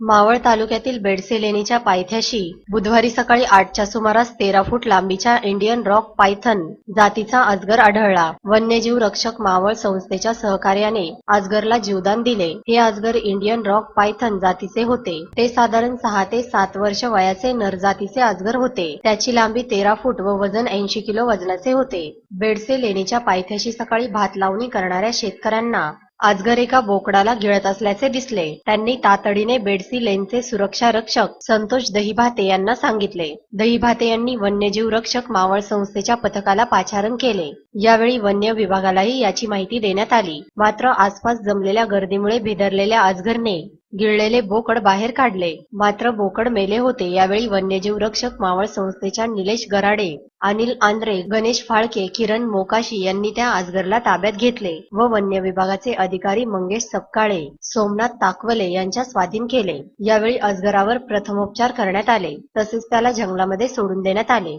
मावळ तालुक्यातील बेडसे लेणीच्या पायथ्याशी बुधवारी सकाळी आठच्या सुमारास तेरा फूट लांबीच्या इंडियन रॉक पायथन जातीचा अजगर आढळला. वन्यजीव रक्षक मावळ संस्थेच्या सहकार्याने अजगरला जीवदान दिले. हे अजगर इंडियन रॉक पायथन जातीचे होते. ते साधारण सहा ते सात वर्ष वयाचे नर जातीचे अजगर होते. त्याची लांबी तेरा फूट व वजन ऐंशी किलो वजनाचे होते. बेडसे लेणीच्या पायथ्याशी सकाळी भात लावणी करणाऱ्या शेतकऱ्यांना आजगर एका बोकडाला गिळत असल्याचे दिसले. त्यांनी तातडीने बेडसी लेनचे सुरक्षा रक्षक संतोष दहीभाते यांना सांगितले. दहीभाते यांनी वन्यजीव रक्षक मावळ संस्थेच्या पथकाला पाचारण केले. यावेळी वन्य विभागालाही याची माहिती देण्यात आली. मात्र आसपास जमलेल्या गर्दीमुळे भिदरलेल्या आजगरने गिळलेले बोकड बाहेर काढले. मात्र बोकड मेले होते. यावेळी वन्यजीव रक्षक मावळ संस्थेच्या निलेश गराडे अनिल आंद्रे गणेश फाळके किरण मोकाशी यांनी त्या आजगरला ताब्यात घेतले व वन्य विभागाचे अधिकारी मंगेश सपकाळे सोमनाथ ताकवले यांच्या स्वाधीन केले. यावेळी अजगरावर प्रथमोपचार करण्यात आले. तसेच त्याला जंगलामध्ये सोडून देण्यात आले.